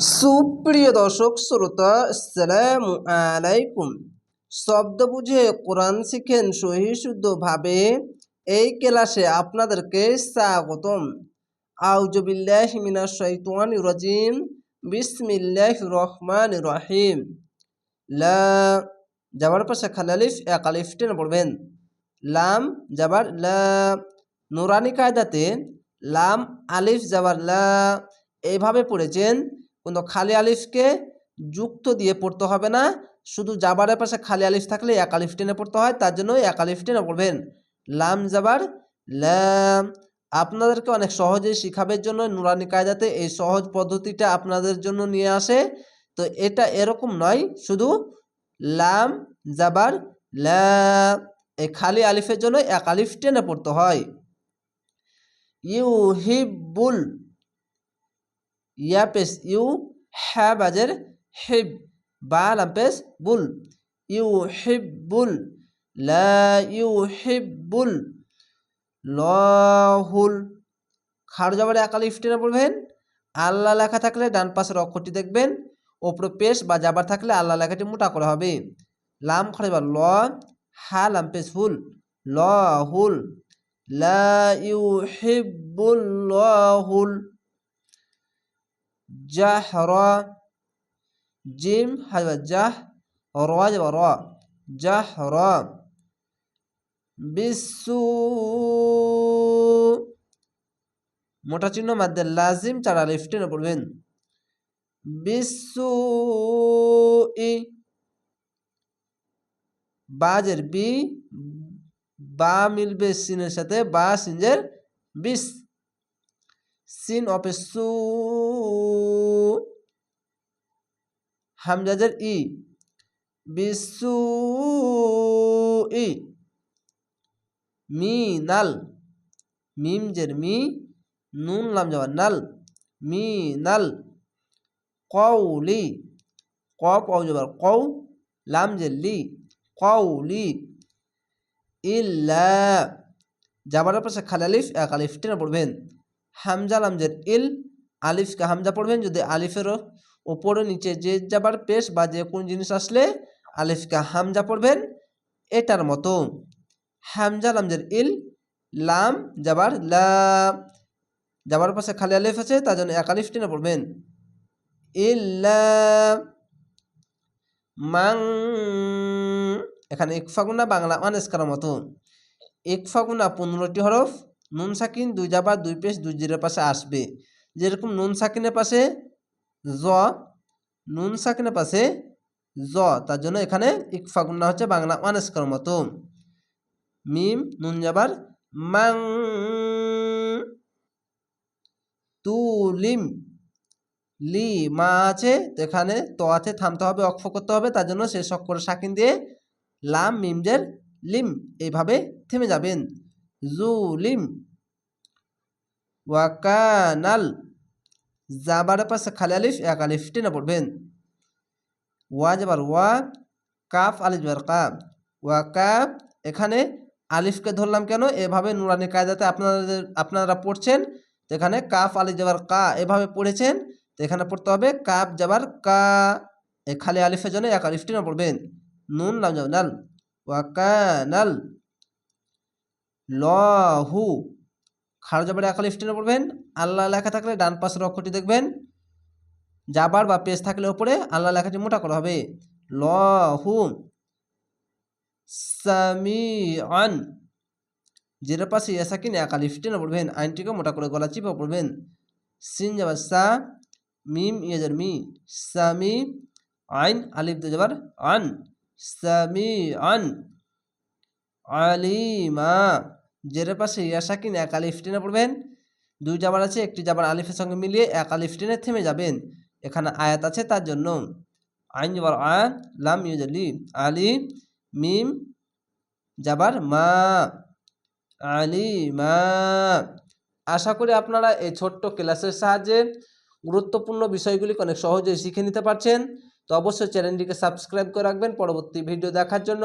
সুপ্রিয় দর্শক, শ্রোতা, আসসালামু আলাইকুম। শব্দ বুঝে কোরআন শিখেন সহি শুদ্ধভাবে এই ক্লাসে আপনাদেরকে স্বাগতম। আউজবিল্লাহ মিনাশ শাইতানির রাজিম। বিসমিল্লাহ রহমান রহিম। লা যাবার পাশে খালালিফ এক আলিফ টেনে পড়বেন। লাম যাবার লা, নুরানি কায়দাতে লাম, আলিফ যাবার লা এইভাবে পড়েছেন। কিন্তু খালি আলিফকে যুক্ত দিয়ে পড়তে হবে না। শুধু জাবারের পাশে খালি আলিফ থাকলে এক আলিফ টেনে পড়তে হয়, তার জন্য এক আলিফ টেনে পড়বেন। লাম জাবার ল্যাম আপনাদেরকে অনেক সহজেই শিখাবের জন্য নুরানি কায়দাতে এই সহজ পদ্ধতিটা আপনাদের জন্য নিয়ে আসে। তো এটা এরকম নয়, শুধু লাম জাবার ল্যাম এই খালি আলিফের জন্য এক আলিফ টেনে পড়তে হয়। ইউ ইয়া পেস ইউ হ্যা বাজের হিব বা লাম পেস বুল ইউ হিবুল লা ইউ হিবুল লহুল খার জবারে একালি টেনে পড়বেন আল্লাহ লেখা থাকলে ডান পাশের অক্ষরটি দেখবেন। ওপরে পেশ বা জাবার থাকলে আল্লাহ লেখাটি মোটা করা হবে। লাম খাড়িবার ল, হা লাম পেশ হুল। ল, হুল। লা ইউ হিবুল লহুল জাহরা জিম হাজবা জাহ র যাবা র জাহরা বিসু মোটা চিহ্ন মাধ্যমে লাজিম চারা লিফটেনে পড়বেন বিসু ই বাজের বি বা মিলবে সিনের সাথে বা সিনজের বিশ সিন অপে সু হামজাজের ই বিসু ই মি নাল মিম জের মি নুন লাম যাওয়া নাল মি নাল কৌলি ক পাও যাবার কৌ লাম জের লি কৌলি ইল্লা যাবার পাশে খালি আলিফ এক আলিফ টেনে পড়বেন হামজা লামজের ইল, আলিফকে হামজা পড়বেন, যদি আলিফেরও ওপরে নিচে যে যাবার পেশ বা যে কোন জিনিস আসলে আলিফকে হামজা পড়বেন, এটার মতো। হামজা লামজের ইল, লাম যাবার, লা যাবার পাশে খালি আলিফ আছে, তার জন্য এক আলিফ টেনে পড়বেন। ইল্লা মাং, এখানে ইকফাগুনা বাংলা অনেস্কার মতো। ইকফাগুনা পনেরোটি হরফ নুন সাকিন দুই জাবার দুই পেশ দুই জিরের পাশে আসবে। যেরকম নুন সাকিনের পাশে জ, নুন সাকিনের পাশে জ, তার জন্য এখানে ইকফাগুন্না হচ্ছে বাংলা অনেস্কার মতো। মিম, নুন যাবার মাং তুলিম লি, মা আছে, তো এখানে তো আছে, থামতে হবে, অক্ষ করতে হবে, তার জন্য শেষ অক্ষরে সাকিন দিয়ে লাম, মিমজের লিম, এইভাবে থেমে যাবেন। জুলিম ওয়াকানাল জাবার পাশে খালি আলিফ এক আলিফ টেনে পড়বেন ওয়া যাবার ওয়া, কাফ আলিফ যাবার কাপ ওয়া কাপ এখানে আলিফকে ধরলাম কেন? এভাবে নুরানি কায়দাতে আপনাদের, আপনারা পড়ছেন, তো এখানে কাফ আলিফ যাবার কা এভাবে পড়েছেন, তো এখানে পড়তে হবে কাপ যাবার কা। এ খালি আলিফের জন্য এক আলিফ টেনে পড়বেন নুন নাম যাবে নাল। ওয়াকানাল লহু। খার জাবারে একালিফ টেনে পড়বেন আল্লাহ লেখা থাকলে ডান পাশের অক্ষরটি দেখবেন। জাবার বা পেজ থাকলে ওপরে আল্লাহ লেখাটি মোটা করা হবে। লহু। সামি আন যেটার পাশে এসাকিন একালিফ টেনে পড়বেন আইনটিকে মোটা করে গলা চিপা পড়বেন সিন যাবার সা, মিম ইয়াজার মি। সামি আইন আলিফ দে যাবার আন। সামি আন আলিমা জের পাশে ইয়াসাকিন এক আলিফ টেনে পড়বেন। দুই জাবার আছে, একটি জাবার আলিফের সঙ্গে মিলিয়ে এক আলিফ টেনে থেমে যাবেন। এখানে আয়াত আছে তার জন্য। আইন যাবার আ লাম ইউজালি আলি মিম যাবার মা। আলি মা আশা করি আপনারা এই ছোট্ট ক্লাসের সাহায্যে গুরুত্বপূর্ণ বিষয়গুলি অনেক সহজেই শিখে নিতে পারছেন। তো অবশ্যই চ্যানেলটিকে সাবস্ক্রাইব করে রাখবেন পরবর্তী ভিডিও দেখার জন্য।